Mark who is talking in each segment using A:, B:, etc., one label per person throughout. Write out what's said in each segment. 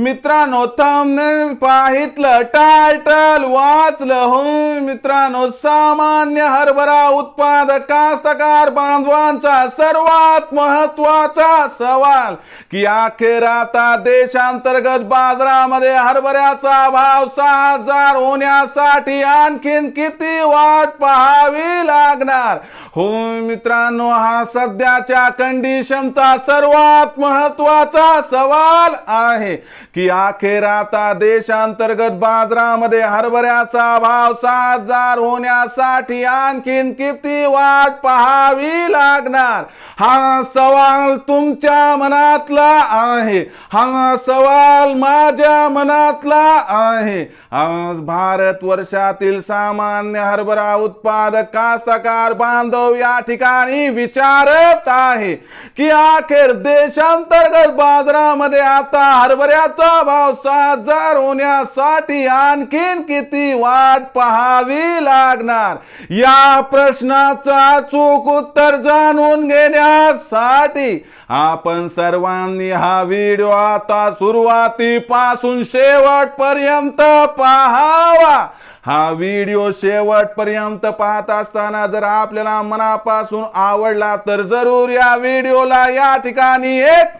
A: मित्रांनो thumbnail पाहितलं title वाचलं हो मित्रांनो सामान्य हरभरा उत्पादक कास्तकार बांधवांचा सर्वात महत्त्वाचा सवाल की अखेर आता देशांतर्गत बाजारामध्ये हरभऱ्याचा भाव सहा हजार होण्यासाठी आणखीन किती वाट पाहावी लागणार? हो मित्रांनो हा सध्याच्या कंडिशनचा सर्वात महत्त्वाचा सवाल आहे. की अखेर आता देशांतर्गत बाजारामध्ये हरभऱ्याचा भाव सात हजार होण्यासाठी आणखीन किती वाट पाहावी लागणार? हा सवाल तुमच्या मनातला आहे. हा सवाल माझ्या मनातला आहे. आज भारत वर्षातील सामान्य हरभरा उत्पादक कास्तकार बांधव या ठिकाणी विचारत आहे की अखेर देशांतर्गत बाजारामध्ये आता हरभऱ्याचा भाव सात हजार होण्यासाठी आणखीन किती वाट पाहावी लागणार? या प्रश्नाचा चूक उत्तर जाणून घेण्यासाठी आपण सर्वांनी हा व्हिडिओ आता सुरुवातीपासून शेवटपर्यंत पाहावा. हा व्हिडिओ शेवटपर्यंत पाहत असताना जर आपल्याला मनापासून आवडला तर जरूर या व्हिडिओला या ठिकाणी एक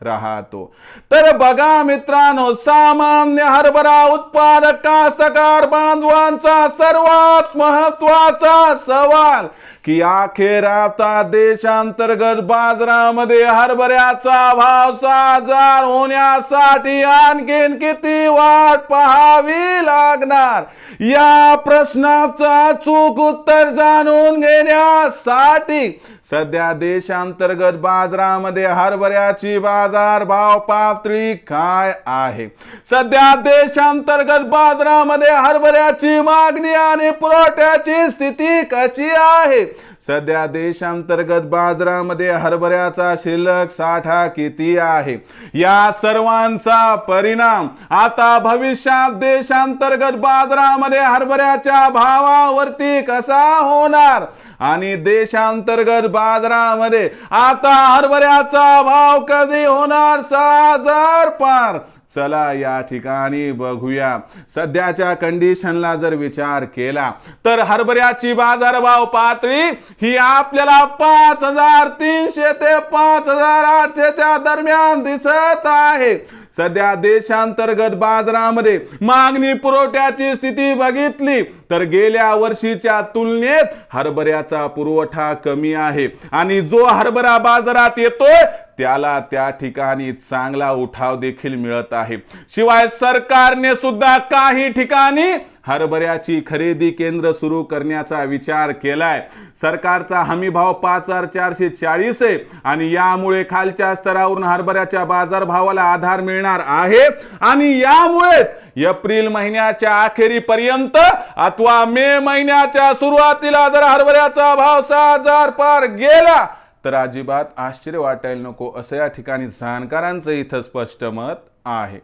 A: राहतो. तर बघा मित्रांनो सामान्य हरभरा उत्पादक कास्तकार बांधवांचा सर्वात महत्त्वाचा सवाल की अखेर आता देशांतर्गत बाजारामध्ये हरभऱ्याचा भाव साजार होण्यासाठी आणखीन किती वाट पाहावी लागणार? या प्रश्नाचा चूक उत्तर जाणून घेण्यासाठी सध्या देशांतर्गत बाजारामध्ये हरभऱ्याची बाजार भाव पातळी काय आहे? सध्या देशांतर्गत बाजारामध्ये हरभऱ्याची मागणी आणि पुरवठ्याची स्थिती कशी आहे? सध्या देशांतर्गत बाजारामध्ये हरभऱ्याचा शिल्लक साठा किती आहे? या सर्वांचा परिणाम आता भविष्यात देशांतर्गत बाजारामध्ये हरभऱ्याच्या भावावरती कसा होणार? आणि देशांतर्गत बाजारामध्ये आता हरभऱ्याचा भाव कधी होणार? सहा हजार पार. चला या ठिकाणी बघूया. सध्याच्या कंडिशनला जर विचार केला तर हरभऱ्याची बाजारभाव पातळी ही आपल्याला पाच हजार तीनशे ते पाच हजार आठशेच्या दरम्यान दिसत आहे. सध्या देशांतर्गत बाजारामध्ये मागणी पुरवठ्याची स्थिती बघितली तर गेल्या वर्षीच्या तुलनेत हरभऱ्याचा पुरवठा कमी आहे. आणि जो हरभरा बाजारात येतोय त्याला त्या ठिकाणी चांगला उठाव देखील मिळत आहे. शिवाय सरकारने सुद्धा काही ठिकाणी हरभऱ्याची खरेदी केंद्र सुरू करण्याचा विचार केलाय. सरकारचा हमी भाव पाच हजार चारशे चाळीस आहे आणि यामुळे खालच्या स्तरावरून हरभऱ्याच्या बाजारभावाला आधार मिळणार आहे. आणि यामुळेच एप्रिल महिन्याच्या अखेरीपर्यंत अथवा मे महिन्याच्या सुरुवातीला जर हरभऱ्याचा भाव सहा हजार पार गेला तर अजिबात आश्चर्य वाटायला नको असं या ठिकाणी जाणकारांचं इथं स्पष्ट मत आहे.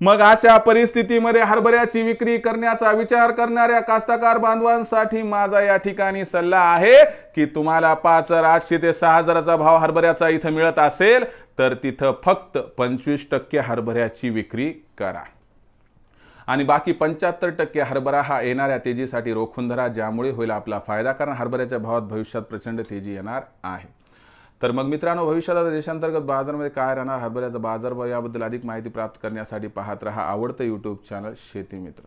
A: मग अशा परिस्थितीमध्ये हरभऱ्याची विक्री करण्याचा विचार करणाऱ्या कास्तकार बांधवांसाठी माझा या ठिकाणी सल्ला आहे की तुम्हाला पाच हजार आठशे ते सहा हजाराचा भाव हरभऱ्याचा इथं मिळत असेल तर तिथं फक्त पंचवीस टक्के हरभऱ्याची विक्री करा. आणि बाकी पंच्याहत्तर टक्के हरभरा हा येणाऱ्या तेजीसाठी रोखून धरा ज्यामुळे होईल आपला फायदा कारण हरभऱ्याच्या भावात भविष्यात प्रचंड तेजी येणार आहे. तर मग मित्रांनो भविष्यात आता देशांतर्गत बाजारामध्ये काय राहणार हरभऱ्याचा बाजारभाव याबद्दल अधिक माहिती प्राप्त करण्यासाठी पाहत राहा आवडतं यूट्यूब चॅनल शेती मित्र.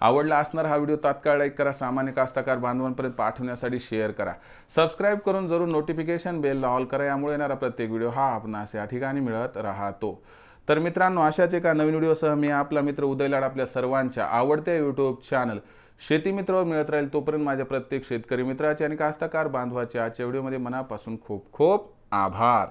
A: आवडला असणार हा व्हिडिओ तात्काळ लाईक करा सामान्य कास्तकार बांधवांपर्यंत पाठवण्यासाठी शेअर करा. सबस्क्राईब करून जरूर नोटिफिकेशन बेल ऑल करा यामुळे येणारा प्रत्येक व्हिडिओ हा आपणास या ठिकाणी मिळत राहतो. तर मित्रांनो अशाच एका नवीन व्हिडिओसह मी आपला मित्र उदय लाड आपल्या सर्वांच्या आवडत्या यूट्यूब चॅनल शेती मित्रावर मिळत राहील तोपर्यंत माझ्या प्रत्येक शेतकरी मित्राचे आणि कास्तकार बांधवाचे आजच्या व्हिडिओमध्ये मनापासून खूप खूप आभार.